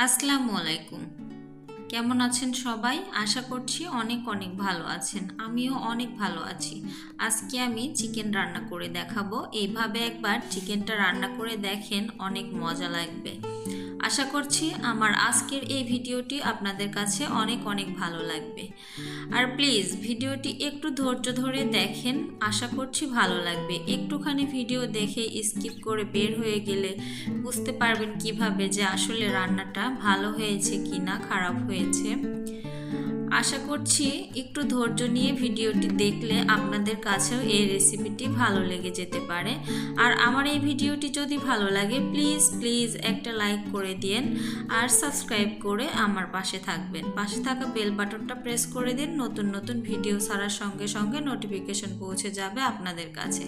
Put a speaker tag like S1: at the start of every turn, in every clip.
S1: আসসালামু আলাইকুম। কেমন আছেন সবাই? আশা করছি অনেক অনেক ভালো আছেন। আমিও অনেক ভালো আছি। আজকে আমি চিকেন রান্না করে দেখাবো। এইভাবে একবার চিকেনটা রান্না করে দেখেন, অনেক মজা লাগবে। আশা করছি আমার আজকের এই ভিডিওটি আপনাদের কাছে অনেক অনেক ভালো লাগবে। আর প্লিজ ভিডিওটি একটু ধৈর্য ধরে দেখেন, আশা করছি ভালো লাগবে। একটুখানি ভিডিও দেখে স্কিপ করে বের হয়ে গেলে বুঝতে পারবেন কীভাবে যে আসলে রান্নাটা ভালো হয়েছে কি না খারাপ হয়েছে। আশা করছি একটু ধৈর্য নিয়ে ভিডিওটি দেখলে আপনাদের কাছেও এই রেসিপিটি ভালো লেগে যেতে পারে। আর আমার এই ভিডিওটি যদি ভালো লাগে প্লিজ প্লিজ একটা লাইক করে দিন আর সাবস্ক্রাইব করে আমার পাশে থাকবেন। পাশে থাকা বেল বাটনটা প্রেস করে দিন, নতুন নতুন ভিডিও ছাড়ার সঙ্গে সঙ্গে নোটিফিকেশন পৌঁছে যাবে আপনাদের কাছে।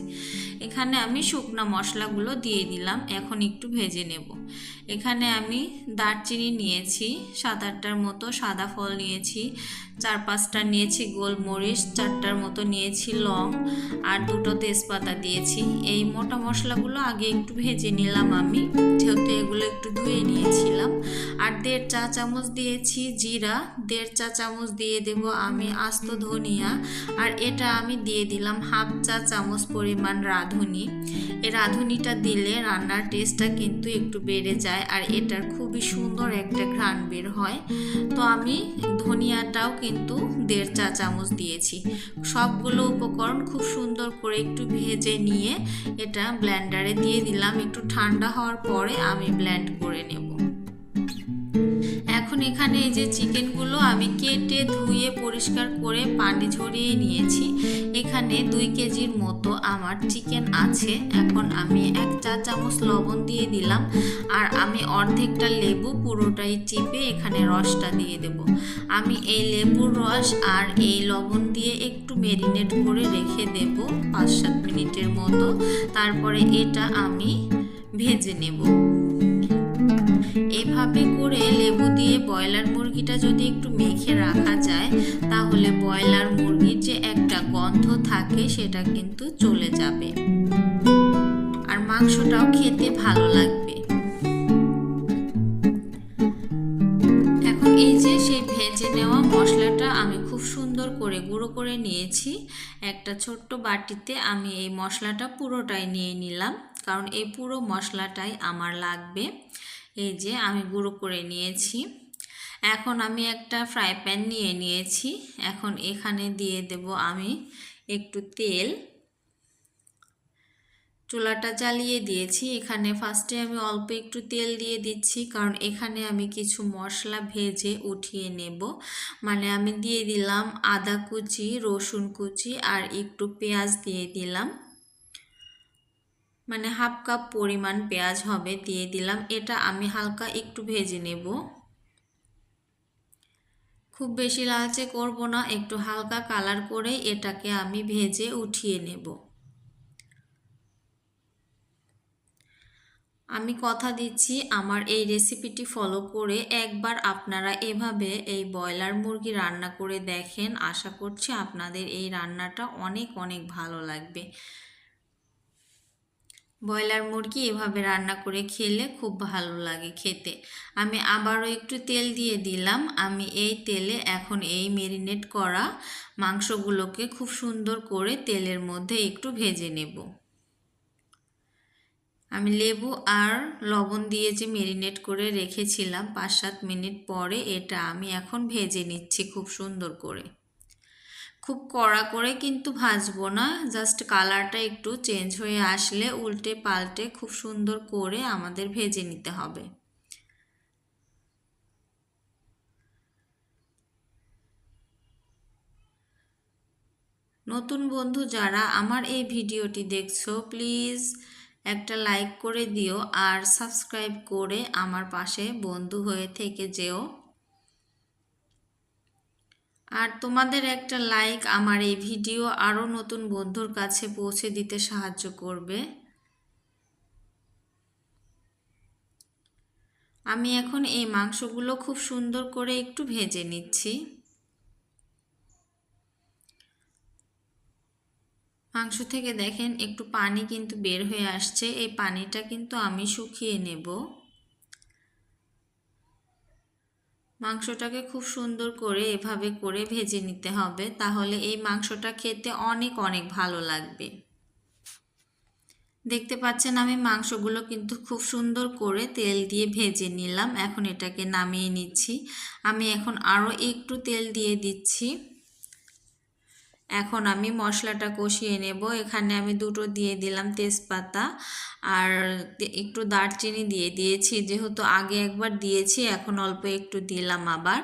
S1: এখানে আমি শুকনো মশলাগুলো দিয়ে দিলাম, এখন একটু ভেজে নেব। এখানে আমি দারচিনি নিয়েছি, সাত আটটার মতো সাদা ফল নিয়েছি চার পাঁচটা নিয়েছি গোলমরিচ, চারটার মতো নিয়েছি লং আর দুটো তেজপাতা দিয়েছি। এই মোটা মশলাগুলো আগে একটু ভেজে নিলাম আমি, যেহেতু এগুলো একটু ধুয়ে নিয়েছিলাম। আর দেড় চা চামচ দিয়েছি জিরা, দেড় চা চামচ দিয়ে দেব আমি আস্ত ধনিয়া আর এটা আমি দিয়ে দিলাম হাফ চা চামচ পরিমাণ রাঁধুনি। এই রাঁধুনিটা দিলে রান্নার টেস্টটা কিন্তু একটু বেড়ে যায় আর এটার খুবই সুন্দর একটা ঘ্রাণ বের হয়। তো আমি ধনিয়াটাও কিন্তু দেড় চা চামচ দিয়েছি। সবগুলো উপকরণ খুব সুন্দর করে একটু ভেজে নিয়ে এটা ব্ল্যান্ডারে দিয়ে দিলাম। একটু ঠান্ডা হওয়ার পরে আমি ব্ল্যান্ড করে নেব। এখানে এই যে চিকেনগুলো আমি কেটে ধুয়ে পরিষ্কার করে পানি ঝরিয়ে নিয়েছি। এখানে দুই কেজির মতো আমার চিকেন আছে। এখন আমি এক চা চামচ লবণ দিয়ে দিলাম। আর আমি অর্ধেকটা লেবু পুরোটাই চিপে এখানে রসটা দিয়ে দেব। আমি এই লেবুর রস আর এই লবণ দিয়ে একটু মেরিনেট করে রেখে দেব পাঁচ সাত মিনিটের মতো। তারপরে এটা আমি ভেজে নেব। এভাবে করে লেবু দিয়ে ব্রয়লার মুরগিটা যদি একটু মেখে রাখা যায়, তাহলে ব্রয়লার মুরগির যে একটা গন্ধ থাকে, সেটা কিন্তু চলে যাবে। আর মাংসটাও খেতে ভালো লাগবে। এখন এই যে সেই ভেজে নেওয়া মশলাটা আমি খুব সুন্দর করে গুঁড়ো করে নিয়েছি। একটা ছোট্ট বাটিতে আমি এই মশলাটা পুরোটাই নিয়ে নিলাম, কারণ এই পুরো মশলাটাই আমার লাগবে। এই যে আমি গুঁড়ো করে নিয়েছি। এখন আমি একটা ফ্রাই প্যান নিয়ে নিয়েছি। এখন এখানে দিয়ে দেব আমি একটু তেল। চুলাটা জ্বালিয়ে দিয়েছি। এখানে ফার্স্টে আমি অল্প একটু তেল দিয়ে দিচ্ছি, কারণ এখানে আমি কিছু মশলা ভেজে উঠিয়ে নেব। মানে আমি দিয়ে দিলাম আদা কুচি, রসুন কুচি আর একটু পেঁয়াজ দিয়ে দিলাম। মানে হাফ কাপ পরিমাণ পেঁয়াজ হবে, দিয়ে দিলাম। এটা আমি হালকা একটু ভেজে নেব। খুব বেশি লালচে করব না, একটু হালকা কালার করে এটাকে আমি ভেজে উঠিয়ে নেব। আমি কথা দিচ্ছি আমার এই রেসিপিটি ফলো করে। একবার আপনারা এভাবে এই ব্রয়লার মুরগি রান্না করে দেখেন। আশা করছি আপনাদের এই রান্নাটা অনেক অনেক ভালো লাগবে। ব্রয়লার মুরগি এভাবে রান্না করে খেলে খুব ভালো লাগে খেতে। আমি আবারও একটু তেল দিয়ে দিলাম। আমি এই তেলে এখন এই মেরিনেট করা মাংসগুলোকে খুব সুন্দর করে তেলের মধ্যে একটু ভেজে নেব। আমি লেবু আর লবণ দিয়ে যে মেরিনেট করে রেখেছিলাম পাঁচ সাত মিনিট পরে, এটা আমি এখন ভেজে নিচ্ছি খুব সুন্দর করে। খুব কড়া করে কিন্তু ভাজবো না। জাস্ট কালারটা একটু চেঞ্জ হয়ে আসলে উল্টে পাল্টে খুব সুন্দর করে আমাদের ভেজে নিতে হবে। নতুন বন্ধু যারা আমার এই ভিডিওটি দেখছ প্লিজ একটা লাইক করে দিও আর সাবস্ক্রাইব করে আমার পাশে বন্ধু হয়ে থেকে যেও। আর তোমাদের একটা লাইক আমার এই ভিডিও আরও নতুন বন্ধুর কাছে পৌঁছে দিতে সাহায্য করবে। আমি এখন এই মাংসগুলো খুব সুন্দর করে একটু ভেজে নিচ্ছি। মাংস থেকে দেখেন একটু পানি কিন্তু বের হয়ে আসছে, এই পানিটা কিন্তু আমি শুকিয়ে নেব। মাংসটাকে খুব সুন্দর করে এভাবে করে ভেজে নিতে হবে, তাহলে এই মাংসটা খেতে অনেক অনেক ভালো লাগবে। দেখতে পাচ্ছেন আমি মাংসগুলো কিন্তু খুব সুন্দর করে তেল দিয়ে ভেজে নিলাম, এখন এটাকে নামিয়ে নিচ্ছি। আমি এখন আরও একটু তেল দিয়ে দিচ্ছি। এখন আমি মশলাটা কষিয়ে নেব। এখানে আমি দুটো দিয়ে দিলাম তেজপাতা আর একটু দারচিনি দিয়ে দিয়েছি। যেহেতু আগে একবার দিয়েছি, এখন অল্প একটু দিলাম আবার।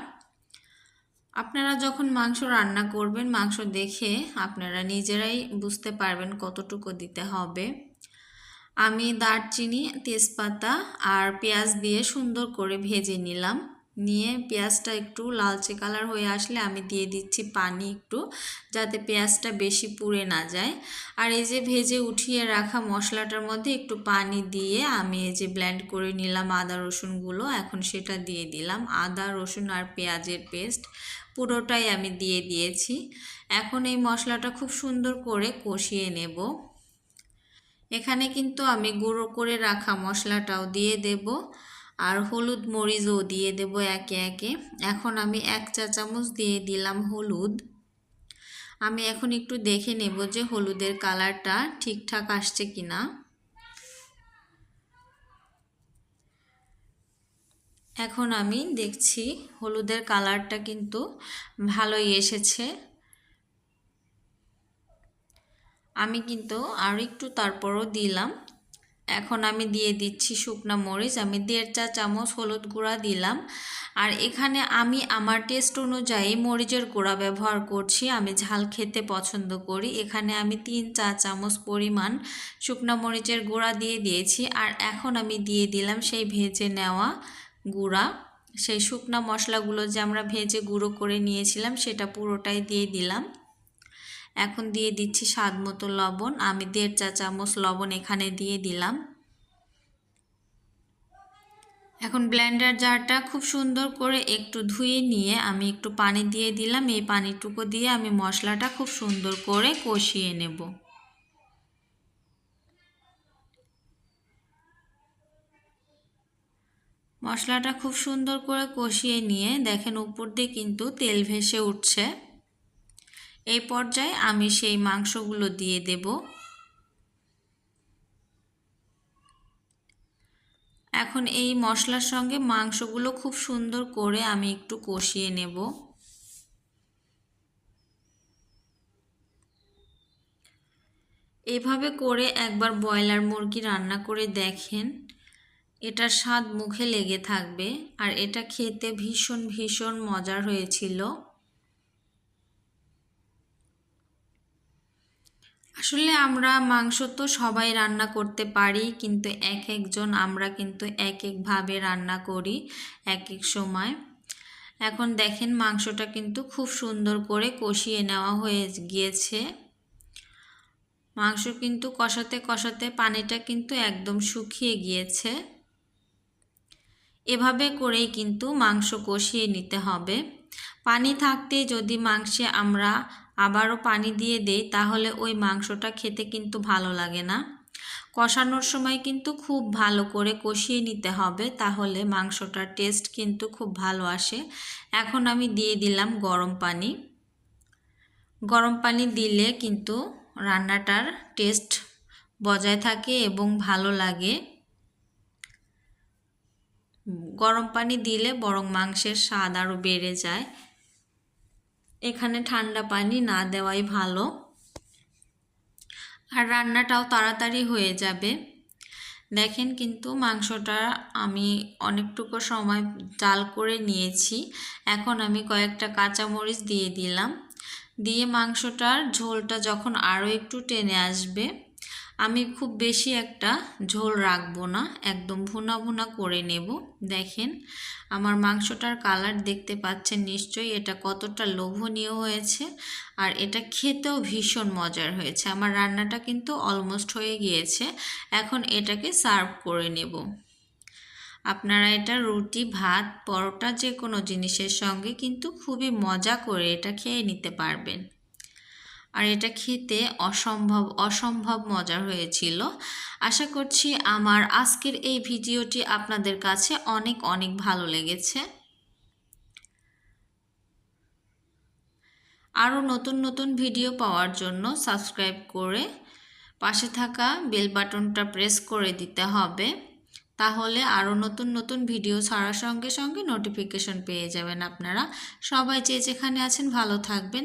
S1: আপনারা যখন মাংস রান্না করবেন, মাংস দেখে আপনারা নিজেরাই বুঝতে পারবেন কতটুকু দিতে হবে। আমি দারচিনি, তেজপাতা আর পেঁয়াজ দিয়ে সুন্দর করে ভেজে নিলাম। নিয়ে পেঁয়াজটা একটু লালচে কালার হয়ে আসলে আমি দিয়ে দিচ্ছি পানি একটু, যাতে পেঁয়াজটা বেশি পুড়ে না যায়। আর এই যে ভেজে উঠিয়ে রাখা মশলাটার মধ্যে একটু পানি দিয়ে আমি এই যে ব্ল্যান্ড করে নিলাম আদা রসুনগুলো এখন সেটা দিয়ে দিলাম। আদা, রসুন আর পেঁয়াজের পেস্ট পুরোটাই আমি দিয়ে দিয়েছি। এখন এই মশলাটা খুব সুন্দর করে কষিয়ে নেব। এখানে কিন্তু আমি গুঁড়ো করে রাখা মশলাটাও দিয়ে দেব। আর হলুদ মরিচও দিয়ে দেব একে একে। এখন আমি এক চা চামচ দিয়ে দিলাম হলুদ। আমি এখন একটু দেখে নেব যে হলুদের কালারটা ঠিকঠাক আসছে কি না এখন আমি দেখছি হলুদের কালারটা কিন্তু ভালোই এসেছে। আমি কিন্তু আর একটু তারপরও দিলাম। এখন আমি দিয়ে দিচ্ছি শুকনো মরিচ, আমি দেড় চা চামচ হলুদ গুঁড়া দিলাম। আর এখানে আমি আমার টেস্ট অনুযায়ী মরিচের গুঁড়া ব্যবহার করছি, আমি ঝাল খেতে পছন্দ করি। এখানে আমি তিন চা চামচ পরিমাণ শুকনো মরিচের গুঁড়া দিয়ে দিয়েছি। আর এখন আমি দিয়ে দিলাম সেই ভেজে নেওয়া গুঁড়া। সেই শুকনা মশলাগুলো যে আমরা ভেজে গুঁড়ো করে নিয়েছিলাম, সেটা পুরোটাই দিয়ে দিলাম। এখন দিয়ে দিচ্ছি স্বাদ মতো লবণ। আমি দেড় চা চামচ লবণ এখানে দিয়ে দিলাম। এখন ব্লেন্ডার জারটা খুব সুন্দর করে একটু ধুয়ে নিয়ে আমি একটু পানি দিয়ে দিলাম। এই পানিটুকু দিয়ে আমি মশলাটা খুব সুন্দর করে কষিয়ে নেব। মশলাটা খুব সুন্দর করে কষিয়ে নিয়ে দেখেন উপর দিয়ে কিন্তু তেল ভেসে উঠছে। এই পর্যায়ে আমি সেই মাংসগুলো দিয়ে দেব। এখন এই মশলার সঙ্গে মাংসগুলো খুব সুন্দর করে আমি একটু কষিয়ে নেব। এভাবে করে একবার ব্রয়লার মুরগি রান্না করে দেখেন, এটার স্বাদ মুখে লেগে থাকবে। আর এটা খেতে ভীষণ ভীষণ মজার হয়েছিল। আসলে আমরা মাংস তো সবাই রান্না করতে পারি, কিন্তু এক একজন আমরা কিন্তু এক একভাবে রান্না করি, এক এক সময়। এখন দেখেন মাংসটা কিন্তু খুব সুন্দর করে কষিয়ে নেওয়া হয়ে গিয়েছে। মাংস কিন্তু কষাতে কষাতে পানিটা কিন্তু একদম শুকিয়ে গিয়েছে। এভাবে করেই কিন্তু মাংস কষিয়ে নিতে হবে। পানি থাকতে যদি মাংসে আমরা আবারও পানি দিয়ে দেই, তাহলে ওই মাংসটা খেতে কিন্তু ভালো লাগে না। কষানোর সময় কিন্তু খুব ভালো করে কষিয়ে নিতে হবে, তাহলে মাংসটার টেস্ট কিন্তু খুব ভালো আসে। এখন আমি দিয়ে দিলাম গরম পানি। গরম পানি দিলে কিন্তু রান্নাটার টেস্ট বজায় থাকে এবং ভালো লাগে। গরম পানি দিলে বরং মাংসের স্বাদ আরও বেড়ে যায়। এখানে ঠান্ডা পানি না দেওয়াই ভালো। আর রান্নাটাও তাড়াতাড়ি হয়ে যাবে। দেখেন কিন্তু মাংসটা আমি অনেকটুকু সময় জাল করে নিয়েছি। এখন আমি কয়েকটা কাঁচামরিচ দিয়ে দিলাম। দিয়ে মাংসটার ঝোলটা যখন আরও একটু টেনে আসবে আমি খুব বেশি একটা ঝোল রাখব না, একদম ভুনা ভুনা করে নেব। দেখেন, আমার মাংসটার কালার দেখতে পাচ্ছেন নিশ্চয়ই, এটা কতটা লোভনীয় হয়েছে আর এটা খেতেও ভীষণ মজার হয়েছে। আমার রান্নাটা কিন্তু অলমোস্ট হয়ে গিয়েছে, এখন এটাকে সার্ভ করে নেব। আপনারা এটা রুটি, ভাত, পরোটা যে কোনো জিনিসের সঙ্গে কিন্তু খুবই মজা করে এটা খেয়ে নিতে পারবেন। আর এটা খেতে অসম্ভব অসম্ভব মজার হয়েছিল। আশা করছি আমার আজকের এই ভিডিওটি আপনাদের কাছে অনেক অনেক ভালো লেগেছে। আরও নতুন নতুন ভিডিও পাওয়ার জন্য সাবস্ক্রাইব করে পাশে থাকা বেল বাটনটা প্রেস করে দিতে হবে। তাহলে আরও নতুন নতুন ভিডিও ছাড়ার সঙ্গে সঙ্গে নোটিফিকেশন পেয়ে যাবেন আপনারা। সবাই যে যেখানে আছেন ভালো থাকবেন।